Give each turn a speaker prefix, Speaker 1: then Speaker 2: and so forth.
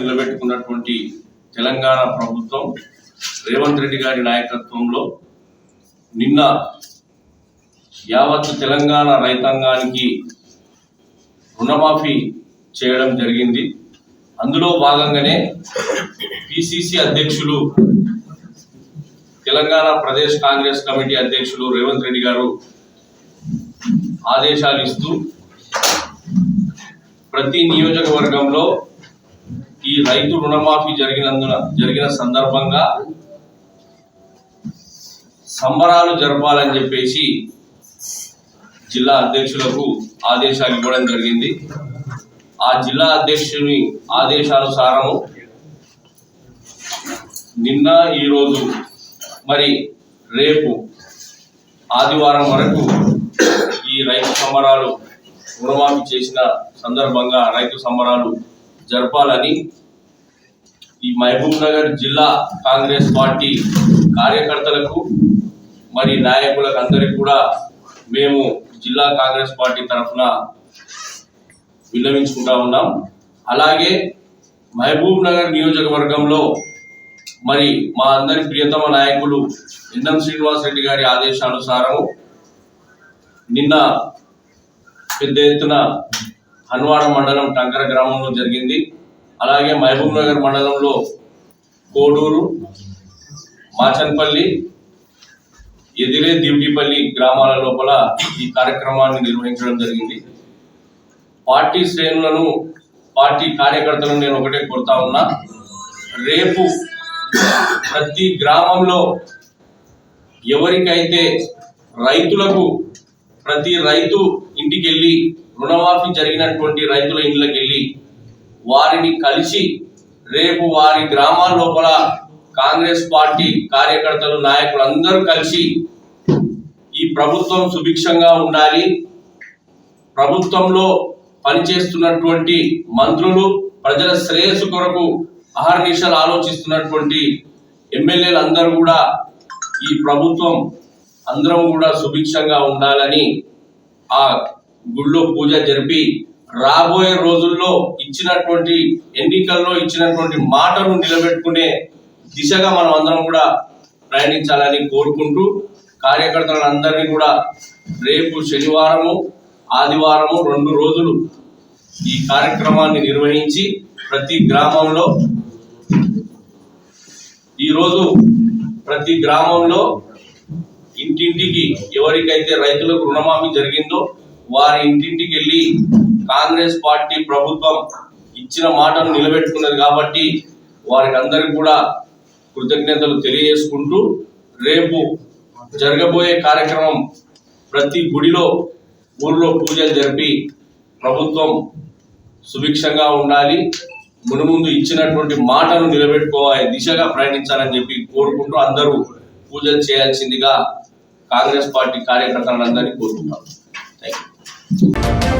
Speaker 1: నిలబెట్టుకున్నటువంటి తెలంగాణ ప్రభుత్వం రేవంత్ రెడ్డి గారి నాయకత్వంలో నిన్న యావత్ తెలంగాణ రైతాంగానికి రుణమాఫీ చేయడం జరిగింది. అందులో భాగంగానే పిసిసి అధ్యక్షులు తెలంగాణ ప్రదేశ్ కాంగ్రెస్ కమిటీ అధ్యక్షులు రేవంత్ రెడ్డి గారు ఆదేశాలు ఇస్తూ ప్రతి నియోజకవర్గంలో ఈ రైతు రుణమాఫీ జరిగినందున జరిగిన సందర్భంగా సంబరాలు జరపాలని చెప్పేసి జిల్లా అధ్యక్షులకు ఆదేశాలు ఇవ్వడం జరిగింది. ఆ జిల్లా అధ్యక్షుని ఆదేశానుసారము నిన్న ఈరోజు మరి రేపు ఆదివారం వరకు ఈ రైతు సంబరాలు రుణమాఫీ చేసిన సందర్భంగా రైతు సంబరాలు జరపాలని ఈ మహబూబ్ నగర్ జిల్లా కాంగ్రెస్ పార్టీ కార్యకర్తలకు మరి నాయకులకు అందరికి కూడా మేము జిల్లా కాంగ్రెస్ పార్టీ తరఫున విన్నవించుకుంటా ఉన్నాం. అలాగే మహబూబ్ నగర్ నియోజకవర్గంలో మరి మా అందరి ప్రియతమ నాయకులు ఎన్ఎం శ్రీనివాస్ రెడ్డి గారి ఆదేశానుసారము నిన్న పెద్ద ఎత్తున హన్వాడ మండలం టంకర గ్రామంలో జరిగింది. అలాగే మహబూబ్ నగర్ మండలంలో కోడూరు మాచన్పల్లి ఎదిరే దివిటిపల్లి గ్రామాల లోపల ఈ కార్యక్రమాన్ని నిర్వహించడం జరిగింది. పార్టీ శ్రేణులను పార్టీ కార్యకర్తలను నేను ఒకటే కోరుతా ఉన్నా రేపు ప్రతి గ్రామంలో ఎవరికైతే రైతులకు ప్రతి రైతు ఇంటికి వెళ్ళి రుణమాఫీ జరిగినటువంటి రైతుల ఇళ్ళకి వెళ్ళి వారిని కలిసి రేపు వారి గ్రామాల లోపల కాంగ్రెస్ పార్టీ కార్యకర్తలు నాయకులు అందరూ కలిసి ఈ ప్రభుత్వం సుభిక్షంగా ఉండాలి. ప్రభుత్వంలో పనిచేస్తున్నటువంటి మంత్రులు ప్రజల శ్రేయస్సు కొరకు అహర్నిశలు ఆలోచిస్తున్నటువంటి ఎమ్మెల్యేలు అందరూ కూడా ఈ ప్రభుత్వం అందరం కూడా సుభిక్షంగా ఉండాలని ఆ గుళ్ళో పూజ జరిపి రాబోయే రోజుల్లో ఇచ్చినటువంటి ఎన్నికల్లో ఇచ్చినటువంటి మాటను నిలబెట్టుకునే దిశగా మనం అందరం కూడా ప్రయాణించాలని కోరుకుంటూ కార్యకర్తలందరినీ కూడా రేపు శనివారము ఆదివారము రెండు రోజులు ఈ కార్యక్రమాన్ని నిర్వహించి ప్రతి గ్రామంలో ఈరోజు ప్రతి గ్రామంలో ఇంటింటికి ఎవరికైతే రైతులకు రుణమాఫీ జరిగిందో వారి ఇంటింటికి వెళ్ళి కాంగ్రెస్ పార్టీ ప్రభుత్వం ఇచ్చిన మాటను నిలబెట్టుకున్నది కాబట్టి వారికి అందరికి కూడా కృతజ్ఞతలు తెలియజేసుకుంటూ రేపు జరగబోయే కార్యక్రమం ప్రతి గుడిలో ఊర్లో పూజలు జరిపి ప్రభుత్వం సుభిక్షంగా ఉండాలి. మునుముందు ఇచ్చినటువంటి మాటను నిలబెట్టుకోవాలి దిశగా ప్రయాణించాలని చెప్పి కోరుకుంటూ అందరూ పూజలు చేయాల్సిందిగా కాంగ్రెస్ పార్టీ కార్యకర్తలందరినీ కోరుకుంటాం థ్యాంక్ యూ